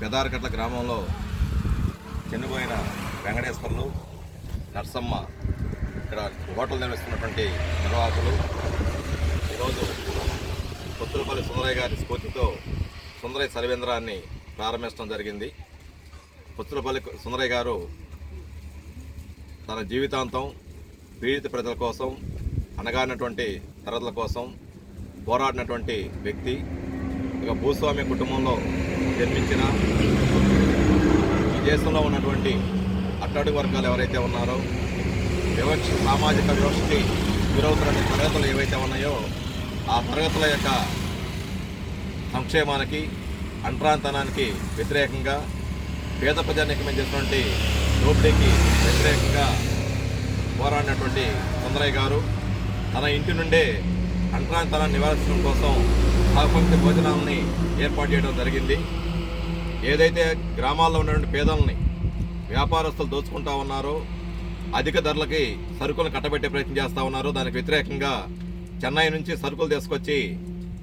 పెదారకట్ల గ్రామంలో చనిపోయిన వెంకటేశ్వర్లు నర్సమ్మ ఇక్కడ హోటల్ నిర్వహిస్తున్నటువంటి నిర్వాహకులు. ఈరోజు కొత్తులపల్లి సుందరయ్య గారి స్ఫూర్తితో సుందరయ్య సర్వేంద్రాన్ని ప్రారంభించడం జరిగింది. పుత్తులపల్లి సుందరయ్య గారు తన జీవితాంతం పీడిత ప్రజల కోసం అనగానటువంటి తరగతుల కోసం పోరాడినటువంటి వ్యక్తి. ఇక భూస్వామి కుటుంబంలో జన్మించిన ఈ దేశంలో ఉన్నటువంటి అట్టడుగు వర్గాలు ఎవరైతే ఉన్నారో వివక్ష సామాజిక వివక్షకి గురవుతున్న తరగతులు ఏవైతే ఉన్నాయో ఆ తరగతుల యొక్క సంక్షేమానికి అంట్రాంతనానికి వ్యతిరేకంగా పేద ప్రజానికమైన చేసినటువంటి దోపిడీకి వ్యతిరేకంగా పోరాడినటువంటి సుందరయ్య గారు తన ఇంటి నుండే అంట్రాంతనాన్ని నివారించడం కోసం సహపంక్తి భోజనాలని ఏర్పాటు చేయడం జరిగింది. ఏదైతే గ్రామాల్లో ఉన్నటువంటి పేదల్ని వ్యాపారస్తులు దోచుకుంటా ఉన్నారో అధిక ధరలకి సరుకులను కట్టబెట్టే ప్రయత్నం చేస్తూ ఉన్నారో దానికి వ్యతిరేకంగా చెన్నై నుంచి సరుకులు తీసుకొచ్చి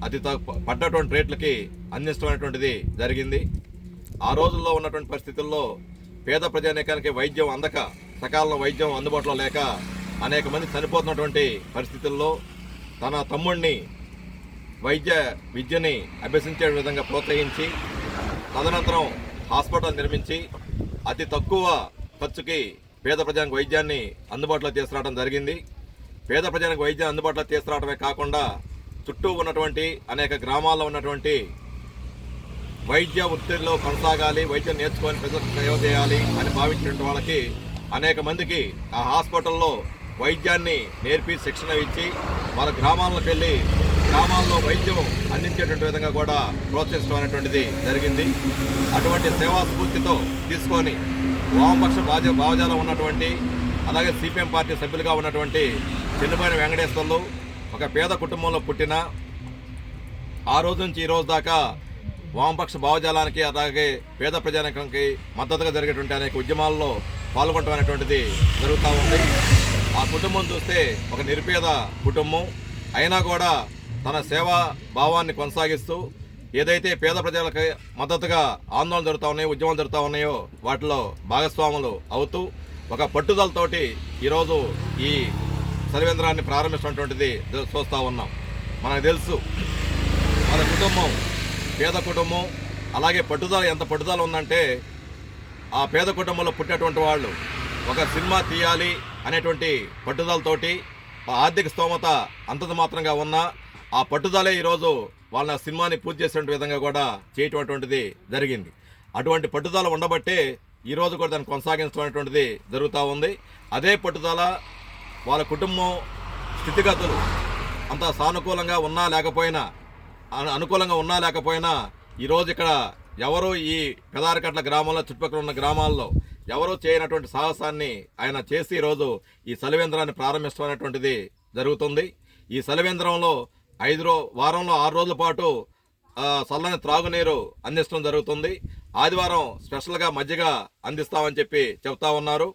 అతి పడ్డటువంటి రేట్లకి అందించడమైనటువంటిది జరిగింది. ఆ రోజుల్లో ఉన్నటువంటి పరిస్థితుల్లో పేద ప్రజానీకానికి వైద్యం అందక సకాలంలో వైద్యం అందుబాటులో లేక అనేక మంది చనిపోతున్నటువంటి పరిస్థితుల్లో తన తమ్ముడిని వైద్య విద్యని అభ్యసించే విధంగా ప్రోత్సహించి తదనంతరం హాస్పిటల్ నిర్మించి అతి తక్కువ ఖర్చుకి పేద ప్రజానికి వైద్యాన్ని అందుబాటులో తీసుకురావడం జరిగింది. పేద ప్రజానికి వైద్యం అందుబాటులో తీసుకురావడమే కాకుండా చుట్టూ ఉన్నటువంటి అనేక గ్రామాల్లో ఉన్నటువంటి వైద్య వృత్తిలో కొనసాగాలి వైద్యం నేర్చుకొని ప్రజలకు సేవ చేయాలి అని భావించినటువంటి వాళ్ళకి అనేక మందికి ఆ హాస్పిటల్లో వైద్యాన్ని నేర్పి శిక్షణ ఇచ్చి వాళ్ళ గ్రామాలకు వెళ్ళి గ్రామాల వైద్యం అందించేటువంటి విధంగా కూడా ప్రోత్సహించడం అనేటువంటిది జరిగింది. అటువంటి సేవా స్ఫూర్తితో తీసుకొని వామపక్ష భాజ భావజాలం ఉన్నటువంటి అలాగే సిపిఎం పార్టీ సభ్యులుగా ఉన్నటువంటి చిన్నపైన వెంకటేశ్వర్లు ఒక పేద కుటుంబంలో పుట్టిన ఆ రోజు నుంచి ఈ రోజు దాకా వామపక్ష భావజాలానికి అలాగే పేద ప్రజానికానికి మద్దతుగా జరిగేటువంటి అనేక ఉద్యమాల్లో పాల్గొనడం అనేటువంటిది జరుగుతూ ఉంది. ఆ కుటుంబం చూస్తే ఒక నిరుపేద కుటుంబం. అయినా కూడా తన సేవా భావాన్ని కొనసాగిస్తూ ఏదైతే పేద ప్రజలకు మద్దతుగా ఆందోళన జరుగుతూ ఉన్నాయో ఉద్యమాలు జరుగుతూ ఉన్నాయో వాటిలో భాగస్వాములు అవుతూ ఒక పట్టుదలతోటి ఈరోజు ఈ సర్వేంద్రాన్ని ప్రారంభించినటువంటిది చూస్తూ ఉన్నాం. మనకు తెలుసు మన కుటుంబం పేద కుటుంబం అలాగే పట్టుదల ఎంత పట్టుదల ఉందంటే ఆ పేద కుటుంబంలో పుట్టినటువంటి వాళ్ళు ఒక సినిమా తీయాలి అనేటువంటి పట్టుదలతోటి ఆర్థిక స్తోమత అంతంత మాత్రంగా ఉన్నా ఆ పట్టుదలే ఈరోజు వాళ్ళ సినిమాని పూర్తి చేసే విధంగా కూడా చేయటటువంటిది జరిగింది. అటువంటి పట్టుదల ఉండబట్టే ఈరోజు కూడా దాన్ని కొనసాగించడం జరుగుతూ ఉంది. అదే పట్టుదల వాళ్ళ కుటుంబం స్థితిగతులు అంత సానుకూలంగా ఉన్నా లేకపోయినా అనుకూలంగా ఉన్నా లేకపోయినా ఈరోజు ఇక్కడ ఎవరు ఈ పెదారకట్ల గ్రామంలో చుట్టుపక్కల ఉన్న గ్రామాల్లో ఎవరు చేయనటువంటి సాహసాన్ని ఆయన చేసి ఈరోజు ఈ సలివేంద్రాన్ని ప్రారంభించడం జరుగుతుంది. ఈ సలివేంద్రంలో ఐదు రో వారంలో ఆరు రోజుల పాటు చల్లని త్రాగునీరు అందించడం జరుగుతుంది. ఆదివారం స్పెషల్గా మజ్జిగ అందిస్తామని చెప్పి చెప్తా ఉన్నారు.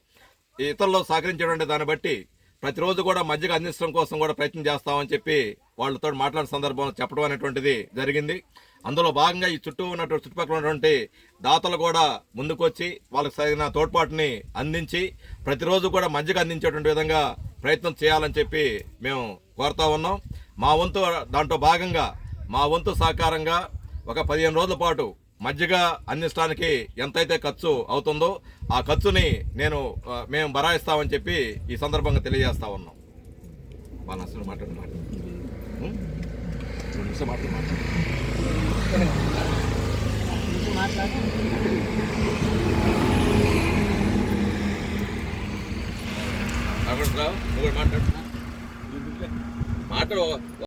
ఇతరులు సహకరించేటువంటి దాన్ని బట్టి ప్రతిరోజు కూడా మజ్జిగ అందించడం కోసం కూడా ప్రయత్నం చేస్తామని చెప్పి వాళ్ళతో మాట్లాడిన సందర్భంలో చెప్పడం అనేటువంటిది జరిగింది. అందులో భాగంగా ఈ చుట్టూ ఉన్నటువంటి చుట్టుపక్కల ఉన్నటువంటి దాతలు కూడా ముందుకొచ్చి వాళ్ళకి సరైన తోడ్పాటుని అందించి ప్రతిరోజు కూడా మజ్జిగ అందించేటువంటి విధంగా ప్రయత్నం చేయాలని చెప్పి మేము కోరుతా ఉన్నాం. మా వంతు దాంట్లో భాగంగా మా వంతు సహకారంగా ఒక పదిహేను రోజుల పాటు మజ్జిగ అందించడానికి ఎంతైతే ఖర్చు అవుతుందో ఆ ఖర్చుని నేను మేము బరాయిస్తామని చెప్పి ఈ సందర్భంగా తెలియజేస్తా ఉన్నాం. వాళ్ళ అసలు మాట్లాడు మాట్లాడు. మాట్లాడు. మాట్లాడు రాఘవేంద్రరావు, నువ్వు కూడా మాట్లాడు మాట్లాడు